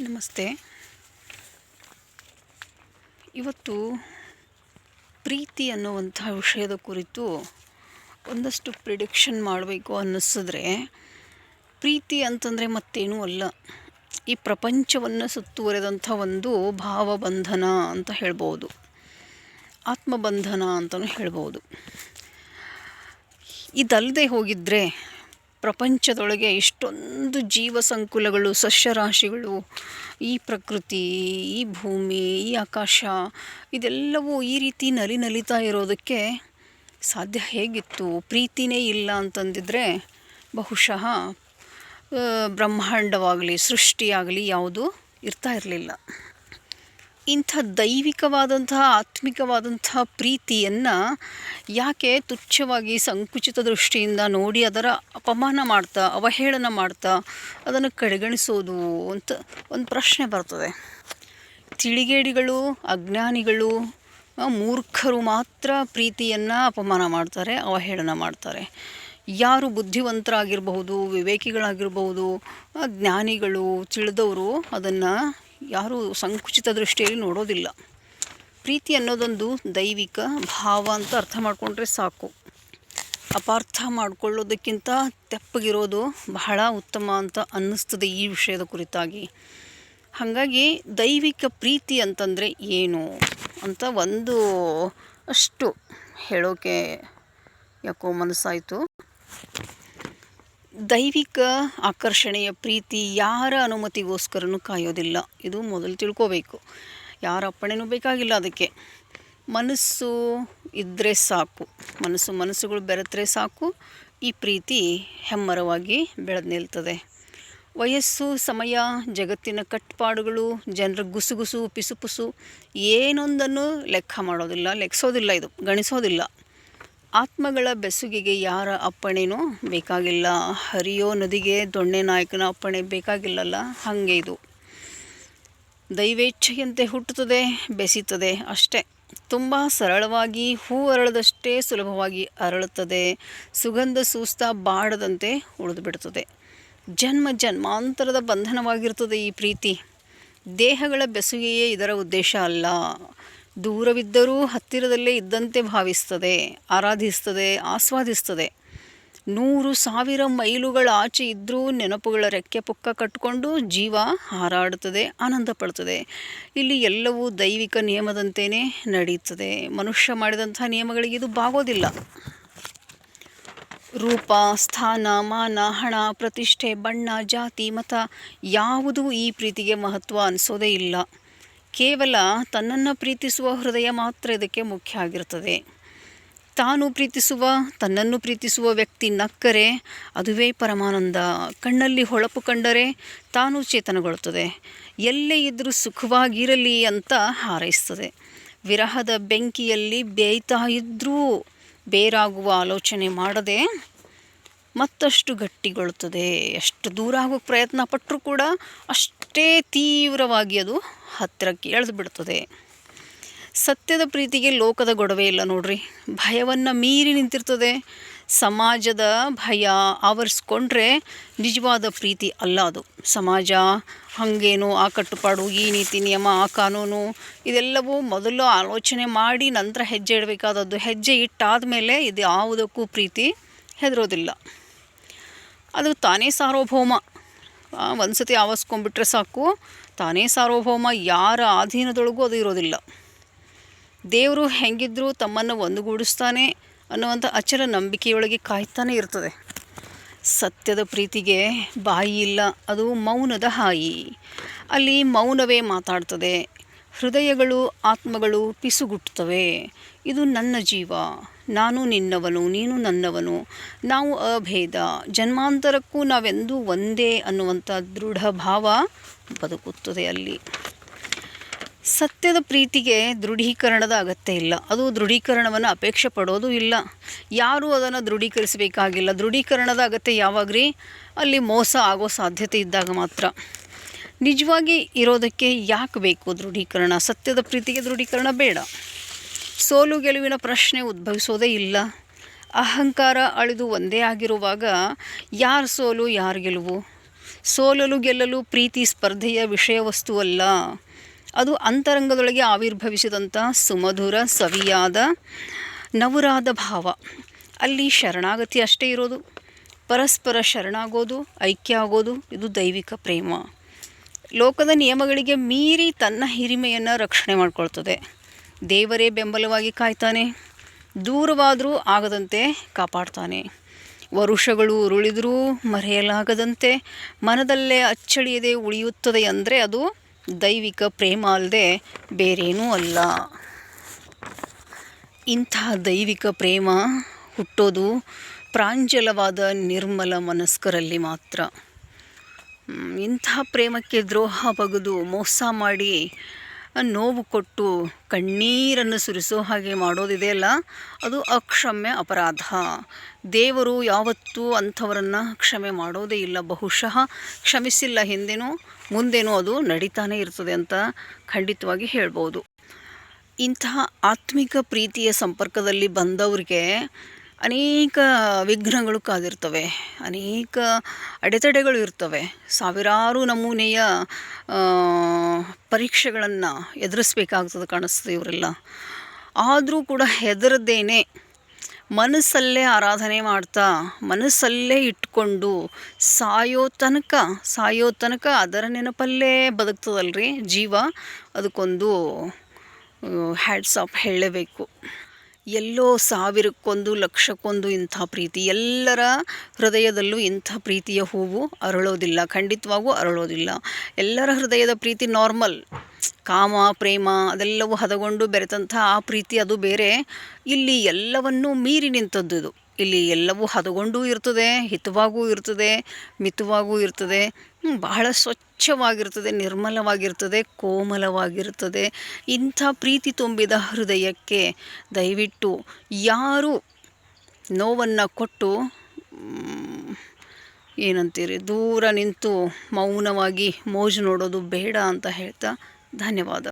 ನಮಸ್ತೆ. ಇವತ್ತು ಪ್ರೀತಿ ಅನ್ನುವಂಥ ವಿಷಯದ ಕುರಿತು ಒಂದಷ್ಟು ಪ್ರಿಡಿಕ್ಷನ್ ಮಾಡಬೇಕು ಅನ್ನಿಸಿದ್ರೆ, ಪ್ರೀತಿ ಅಂತಂದರೆ ಮತ್ತೇನೂ ಅಲ್ಲ. ಈ ಪ್ರಪಂಚವನ್ನು ಸುತ್ತುವರೆದಂಥ ಒಂದು ಭಾವಬಂಧನ ಅಂತ ಹೇಳ್ಬೋದು. ಆತ್ಮಬಂಧನ ಅಂತಲೂ ಹೇಳ್ಬೋದು. ಇದಲ್ಲದೆ ಹೋಗಿದ್ದರೆ ಪ್ರಪಂಚದೊಳಗೆ ಇಷ್ಟೊಂದು ಜೀವ ಸಂಕುಲಗಳು ಸಸ್ಯರಾಶಿಗಳು, ಈ ಪ್ರಕೃತಿ, ಈ ಭೂಮಿ, ಈ ಆಕಾಶ, ಇದೆಲ್ಲವೂ ಈ ರೀತಿ ನಲಿ ನಲಿತಾ ಇರೋದಕ್ಕೆ ಸಾಧ್ಯ ಹೇಗಿತ್ತು? ಪ್ರೀತಿನೇ ಇಲ್ಲ ಅಂತಂದಿದ್ರೆ ಬಹುಶಃ ಬ್ರಹ್ಮಾಂಡವಾಗಲಿ, ಸೃಷ್ಟಿಯಾಗಲಿ ಯಾವುದು ಇರ್ತಾ ಇರಲಿಲ್ಲ. ಇಂಥ ದೈವಿಕವಾದಂತಹ, ಆತ್ಮಿಕವಾದಂತಹ ಪ್ರೀತಿಯನ್ನು ಯಾಕೆ ತುಚ್ಛವಾಗಿ ಸಂಕುಚಿತ ದೃಷ್ಟಿಯಿಂದ ನೋಡಿ ಅದರ ಅಪಮಾನ ಮಾಡ್ತಾ, ಅವಹೇಳನ ಮಾಡ್ತಾ ಅದನ್ನು ಕಡೆಗಣಿಸೋದು ಅಂತ ಒಂದು ಪ್ರಶ್ನೆ ಬರ್ತದೆ. ತಿಳಿಗೇಡಿಗಳು, ಅಜ್ಞಾನಿಗಳು ಮೂರ್ಖರು ಮಾತ್ರ ಪ್ರೀತಿಯನ್ನು ಅಪಮಾನ ಮಾಡ್ತಾರೆ, ಅವಹೇಳನ ಮಾಡ್ತಾರೆ. ಯಾರು ಬುದ್ಧಿವಂತರಾಗಿರಬಹುದು, ವಿವೇಕಿಗಳಾಗಿರಬಹುದು ಜ್ಞಾನಿಗಳು, ತಿಳಿದವರು ಅದನ್ನು ಯಾರೂ ಸಂಕುಚಿತ ದೃಷ್ಟಿಯಲ್ಲಿ ನೋಡೋದಿಲ್ಲ. ಪ್ರೀತಿ ಅನ್ನೋದೊಂದು ದೈವಿಕ ಭಾವ ಅಂತ ಅರ್ಥ ಮಾಡಿಕೊಂಡ್ರೆ ಸಾಕು. ಅಪಾರ್ಥ ಮಾಡಿಕೊಳ್ಳೋದಕ್ಕಿಂತ ತೆಪ್ಪಗಿರೋದು ಬಹಳ ಉತ್ತಮ ಅಂತ ಅನ್ನಿಸ್ತದೆ ಈ ವಿಷಯದ ಕುರಿತಾಗಿ. ಹಾಗಾಗಿ ದೈವಿಕ ಪ್ರೀತಿ ಅಂತಂದರೆ ಏನು ಅಂತ ಒಂದು ಅಷ್ಟು ಹೇಳೋಕೆ ಯಾಕೋ ಮನಸ್ಸಾಯಿತು. ದೈವಿಕ ಆಕರ್ಷಣೆಯ ಪ್ರೀತಿ ಯಾರ ಅನುಮತಿಗೋಸ್ಕರನೂ ಕಾಯೋದಿಲ್ಲ. ಇದು ಮೊದಲು ತಿಳ್ಕೋಬೇಕು. ಯಾರ ಅಪ್ಪಣೆನೂ ಬೇಕಾಗಿಲ್ಲ ಅದಕ್ಕೆ. ಮನಸ್ಸು ಇದ್ದರೆ ಸಾಕು. ಮನಸ್ಸು ಮನಸ್ಸುಗಳು ಬೆರೆತರೆ ಸಾಕು. ಈ ಪ್ರೀತಿ ಹೆಮ್ಮರವಾಗಿ ಬೆಳೆದು ನಿಲ್ತದೆ. ವಯಸ್ಸು, ಸಮಯ, ಜಗತ್ತಿನ ಕಟ್ಪಾಡುಗಳು, ಜನರ ಗುಸುಗುಸು, ಪಿಸುಪುಸು, ಏನೊಂದನ್ನು ಲೆಕ್ಕ ಮಾಡೋದಿಲ್ಲ ಲೆಕ್ಕಿಸೋದಿಲ್ಲ ಇದು, ಗಣಿಸೋದಿಲ್ಲ. ಆತ್ಮಗಳ ಬೆಸುಗೆಗೆ ಯಾರ ಅಪ್ಪಣೆನೂ ಬೇಕಾಗಿಲ್ಲ. ಹರಿಯೋ ನದಿಗೆ ದೊಣ್ಣೆ ನಾಯಕನ ಅಪ್ಪಣೆ ಬೇಕಾಗಿಲ್ಲಲ್ಲ? ಹಾಗೆ ಇದು. ದೈವೇಚ್ಛೆಯಂತೆ ಹುಟ್ಟುತ್ತದೆ, ಬೆಸೀತದೆ ಅಷ್ಟೇ. ತುಂಬ ಸರಳವಾಗಿ ಹೂ ಅರಳದಷ್ಟೇ ಸುಲಭವಾಗಿ ಅರಳುತ್ತದೆ. ಸುಗಂಧ ಸೂಸ್ತ ಬಾಡದಂತೆ ಉಳಿದು ಬಿಡ್ತದೆ ಜನ್ಮ ಜನ್ಮಾಂತರದ ಬಂಧನವಾಗಿರ್ತದೆ ಈ ಪ್ರೀತಿ. ದೇಹಗಳ ಬೆಸುಗೆಯೇ ಇದರ ಉದ್ದೇಶ ಅಲ್ಲ. ದೂರವಿದ್ದರೂ ಹತ್ತಿರದಲ್ಲೇ ಇದ್ದಂತೆ ಭಾವಿಸ್ತದೆ, ಆರಾಧಿಸ್ತದೆ, ಆಸ್ವಾದಿಸ್ತದೆ. ನೂರು ಸಾವಿರ ಮೈಲುಗಳ ಆಚೆ ಇದ್ದರೂ ನೆನಪುಗಳ ರೆಕ್ಕೆ ಪುಕ್ಕ ಕಟ್ಟಿಕೊಂಡು ಜೀವ ಹಾರಾಡುತ್ತದೆ, ಆನಂದ ಪಡ್ತದೆ. ಇಲ್ಲಿ ಎಲ್ಲವೂ ದೈವಿಕ ನಿಯಮದಂತೆಯೇ ನಡೆಯುತ್ತದೆ. ಮನುಷ್ಯ ಮಾಡಿದಂಥ ನಿಯಮಗಳಿಗೆ ಇದು ಬಾಗೋದಿಲ್ಲ. ರೂಪ, ಸ್ಥಾನ, ಮಾನ, ಹಣ, ಪ್ರತಿಷ್ಠೆ, ಬಣ್ಣ, ಜಾತಿ, ಮತ ಯಾವುದೂ ಈ ಪ್ರೀತಿಗೆ ಮಹತ್ವ ಅನಿಸೋದೇ ಇಲ್ಲ. ಕೇವಲ ತನ್ನನ್ನು ಪ್ರೀತಿಸುವ ಹೃದಯ ಮಾತ್ರ ಇದಕ್ಕೆ ಮುಖ್ಯ ಆಗಿರ್ತದೆ. ತಾನು ಪ್ರೀತಿಸುವ, ತನ್ನನ್ನು ಪ್ರೀತಿಸುವ ವ್ಯಕ್ತಿ ನಕ್ಕರೆ, ಅದುವೇ ಪರಮಾನಂದ. ಕಣ್ಣಲ್ಲಿ ಹೊಳಪು ಕಂಡರೆ ತಾನು ಚೇತನಗೊಳ್ಳುತ್ತದೆ. ಎಲ್ಲೇ ಇದ್ದರೂ ಸುಖವಾಗಿರಲಿ ಅಂತ ಹಾರೈಸ್ತದೆ ವಿರಹದ ಬೆಂಕಿಯಲ್ಲಿ ಬೇಯ್ತಾ ಇದ್ದರೂ ಬೇರಾಗುವ ಆಲೋಚನೆ ಮಾಡದೆ ಮತ್ತಷ್ಟು ಗಟ್ಟಿಗೊಳ್ಳುತ್ತದೆ. ಎಷ್ಟು ದೂರ ಆಗೋಕ್ಕೆ ಪ್ರಯತ್ನ ಪಟ್ಟರೂ ಕೂಡ ಅಷ್ಟೇ ತೀವ್ರವಾಗಿ ಅದು ಹತ್ತಿರಕ್ಕೆ ಎಳೆದು ಬಿಡ್ತದೆ ಸತ್ಯದ ಪ್ರೀತಿಗೆ ಲೋಕದ ಗೊಡವೆ ಇಲ್ಲ ನೋಡ್ರಿ. ಭಯವನ್ನು ಮೀರಿ ನಿಂತಿರ್ತದೆ. ಸಮಾಜದ ಭಯ ಆವರಿಸ್ಕೊಂಡ್ರೆ ನಿಜವಾದ ಪ್ರೀತಿ ಅಲ್ಲ ಅದು. ಸಮಾಜ ಹಾಗೇನು ಆ ಕಟ್ಟುಪಾಡು, ಈ ನೀತಿ ನಿಯಮ, ಆ ಕಾನೂನು ಇದೆಲ್ಲವೂ ಮೊದಲು ಆಲೋಚನೆ ಮಾಡಿ ನಂತರ ಹೆಜ್ಜೆ ಇಡಬೇಕಾದದ್ದು. ಹೆಜ್ಜೆ ಇಟ್ಟಾದ ಮೇಲೆ ಇದು ಯಾವುದಕ್ಕೂ ಪ್ರೀತಿ ಹೆದರೋದಿಲ್ಲ. ಅದು ತಾನೇ ಸಾರ್ವಭೌಮ. ಒಂದು ಸತಿ ಆವರಿಸ್ಕೊಂಡ್ಬಿಟ್ರೆ ಸಾಕು. ತಾನೇ ಸಾರ್ವಭೌಮ, ಯಾರ ಅಧೀನದೊಳಗೂ ಅದು ಇರೋದಿಲ್ಲ. ದೇವರು ಹೆಂಗಿದ್ರೂ ತಮ್ಮನ್ನು ಒಂದುಗೂಡಿಸ್ತಾನೆ ಅನ್ನುವಂಥ ಅಚಲ ನಂಬಿಕೆಯೊಳಗೆ ಕಾಯ್ತಾನೆ ಇರ್ತದೆ. ಸತ್ಯದ ಪ್ರೀತಿಗೆ ಬಾಯಿ ಇಲ್ಲ, ಅದು ಮೌನದ ಹಾಯಿ. ಅಲ್ಲಿ ಮೌನವೇ ಮಾತಾಡ್ತದೆ. ಹೃದಯಗಳು, ಆತ್ಮಗಳು ಪಿಸುಗುಟ್ತವೆ ಇದು ನನ್ನ ಜೀವ. ನಾನು ನಿನ್ನವನು, ನೀನು ನನ್ನವನು. ನಾವು ಅಭೇದ. ಜನ್ಮಾಂತರಕ್ಕೂ ನಾವೆಂದೂ ಒಂದೇ ಅನ್ನುವಂಥ ದೃಢ ಭಾವ ಬದುಕುತ್ತದೆ ಅಲ್ಲಿ. ಸತ್ಯದ ಪ್ರೀತಿಗೆ ದೃಢೀಕರಣದ ಅಗತ್ಯ ಇಲ್ಲ. ಅದು ದೃಢೀಕರಣವನ್ನು ಅಪೇಕ್ಷೆ ಪಡೋದು ಇಲ್ಲ. ಯಾರೂ ಅದನ್ನು ದೃಢೀಕರಿಸಬೇಕಾಗಿಲ್ಲ. ದೃಢೀಕರಣದ ಅಗತ್ಯ ಯಾವಾಗ್ರಿ? ಅಲ್ಲಿ ಮೋಸ ಆಗೋ ಸಾಧ್ಯತೆ ಇದ್ದಾಗ ಮಾತ್ರ. ನಿಜವಾಗಿ ಇರೋದಕ್ಕೆ ಯಾಕೆ ಬೇಕು ದೃಢೀಕರಣ? ಸತ್ಯದ ಪ್ರೀತಿಗೆ ದೃಢೀಕರಣ ಬೇಡ. ಸೋಲು ಗೆಲುವಿನ ಪ್ರಶ್ನೆ ಉದ್ಭವಿಸೋದೇ ಇಲ್ಲ. ಅಹಂಕಾರ ಅಳಿದು ಒಂದೇ ಆಗಿರುವಾಗ ಯಾರು ಸೋಲು, ಯಾರು ಗೆಲುವು? ಸೋಲಲು ಗೆಲ್ಲಲು ಪ್ರೀತಿ ಸ್ಪರ್ಧೆಯ ವಿಷಯ ವಸ್ತುವಲ್ಲ ಅದು ಅಂತರಂಗದೊಳಗೆ ಆವಿರ್ಭವಿಸಿದಂಥ ಸುಮಧುರ, ಸವಿಯಾದ, ನವರಾದ ಭಾವ. ಅಲ್ಲಿ ಶರಣಾಗತಿ ಅಷ್ಟೇ ಇರೋದು. ಪರಸ್ಪರ ಶರಣಾಗೋದು ಐಕ್ಯ ಆಗೋದು ಇದು ದೈವಿಕ ಪ್ರೇಮ. ಲೋಕದ ನಿಯಮಗಳಿಗೆ ಮೀರಿ ತನ್ನ ಹಿರಿಮೆಯನ್ನು ರಕ್ಷಣೆ ಮಾಡಿಕೊಳ್ತದೆ. ದೇವರೇ ಬೆಂಬಲವಾಗಿ ಕಾಯ್ತಾನೆ. ದೂರವಾದರೂ ಆಗದಂತೆ ಕಾಪಾಡ್ತಾನೆ. ವರುಷಗಳು ಉರುಳಿದರೂ ಮರೆಯಲಾಗದಂತೆ ಮನದಲ್ಲೇ ಅಚ್ಚಳಿಯದೆ ಉಳಿಯುತ್ತದೆ ಅಂದರೆ ಅದು ದೈವಿಕ ಪ್ರೇಮ ಅಲ್ಲದೆ ಬೇರೇನೂ ಅಲ್ಲ. ಇಂಥ ದೈವಿಕ ಪ್ರೇಮ ಹುಟ್ಟೋದು ಪ್ರಾಂಜಲವಾದ ನಿರ್ಮಲ ಮನಸ್ಕರಲ್ಲಿ ಮಾತ್ರ. ಇಂಥ ಪ್ರೇಮಕ್ಕೆ ದ್ರೋಹ ಬಗೆದು ಮೋಸ ಮಾಡಿ ನೋವು ಕೊಟ್ಟು ಕಣ್ಣೀರನ್ನು ಸುರಿಸೋ ಹಾಗೆ ಮಾಡೋದಿದೆಯಲ್ಲ ಅದು ಅಕ್ಷಮ್ಯ ಅಪರಾಧ. ದೇವರು ಯಾವತ್ತೂ ಅಂಥವರನ್ನು ಕ್ಷಮೆ ಮಾಡೋದೇ ಇಲ್ಲ, ಬಹುಶಃ ಕ್ಷಮಿಸಿಲ್ಲ, ಹಿಂದೆನೂ ಮುಂದೇನೋ ಅದು ನಡೀತಾನೆ ಇರ್ತದೆ ಅಂತ ಖಂಡಿತವಾಗಿ ಹೇಳ್ಬೋದು. ಇಂತಹ ಆತ್ಮಿಕ ಪ್ರೀತಿಯ ಸಂಪರ್ಕದಲ್ಲಿ ಬಂದವ್ರಿಗೆ ಅನೇಕ ವಿಘ್ನಗಳು ಕಾದಿರ್ತವೆ, ಅನೇಕ ಅಡೆತಡೆಗಳು ಇರ್ತವೆ. ಸಾವಿರಾರು ನಮೂನೆಯ ಪರೀಕ್ಷೆಗಳನ್ನು ಎದುರಿಸ್ಬೇಕಾಗ್ತದೆ ಕಾಣಿಸ್ತದೆ ಇವರೆಲ್ಲ. ಆದರೂ ಕೂಡ ಹೆದರದೇನೆ ಮನಸ್ಸಲ್ಲೇ ಆರಾಧನೆ ಮಾಡ್ತಾ, ಮನಸ್ಸಲ್ಲೇ ಇಟ್ಕೊಂಡು ಸಾಯೋ ತನಕ ಸಾಯೋ ತನಕ ಅದರ ನೆನಪಲ್ಲೇ ಬದುಕ್ತದಲ್ರಿ ಜೀವ? ಅದಕ್ಕೊಂದು ಹ್ಯಾಡ್ಸ್ ಆಫ್ ಹೇಳಲೇಬೇಕು ಎಲ್ಲೋ ಸಾವಿರಕ್ಕೊಂದು, ಲಕ್ಷಕ್ಕೊಂದು ಇಂಥ ಪ್ರೀತಿ. ಎಲ್ಲರ ಹೃದಯದಲ್ಲೂ ಇಂಥ ಪ್ರೀತಿಯ ಹೂವು ಅರಳೋದಿಲ್ಲ, ಖಂಡಿತವಾಗೂ ಅರಳೋದಿಲ್ಲ. ಎಲ್ಲರ ಹೃದಯದ ಪ್ರೀತಿ ನಾರ್ಮಲ್. ಕಾಮ, ಪ್ರೇಮ ಅದೆಲ್ಲವೂ ಹದಗೊಂಡು ಬೆರೆತಂಥ ಆ ಪ್ರೀತಿ ಅದು ಬೇರೆ. ಇಲ್ಲಿ ಎಲ್ಲವನ್ನೂ ಮೀರಿ ನಿಂತದ್ದು ಇದು. ಇಲ್ಲಿ ಎಲ್ಲವೂ ಹದಗೊಂಡೂ ಇರ್ತದೆ, ಹಿತವಾಗೂ ಇರ್ತದೆ, ಮಿತವಾಗೂ ಇರ್ತದೆ. ಬಹಳ ಸ್ವಚ್ಛವಾಗಿರ್ತದೆ, ನಿರ್ಮಲವಾಗಿರ್ತದೆ, ಕೋಮಲವಾಗಿರ್ತದೆ. ಇಂಥ ಪ್ರೀತಿ ತುಂಬಿದ ಹೃದಯಕ್ಕೆ ದಯವಿಟ್ಟು ಯಾರು ನೋವನ್ನು ಕೊಟ್ಟು ಏನಂತೀರಿ, ದೂರ ನಿಂತು ಮೌನವಾಗಿ ಮೋಜು ನೋಡೋದು ಬೇಡ ಅಂತ ಹೇಳ್ತಾ ಧನ್ಯವಾದ.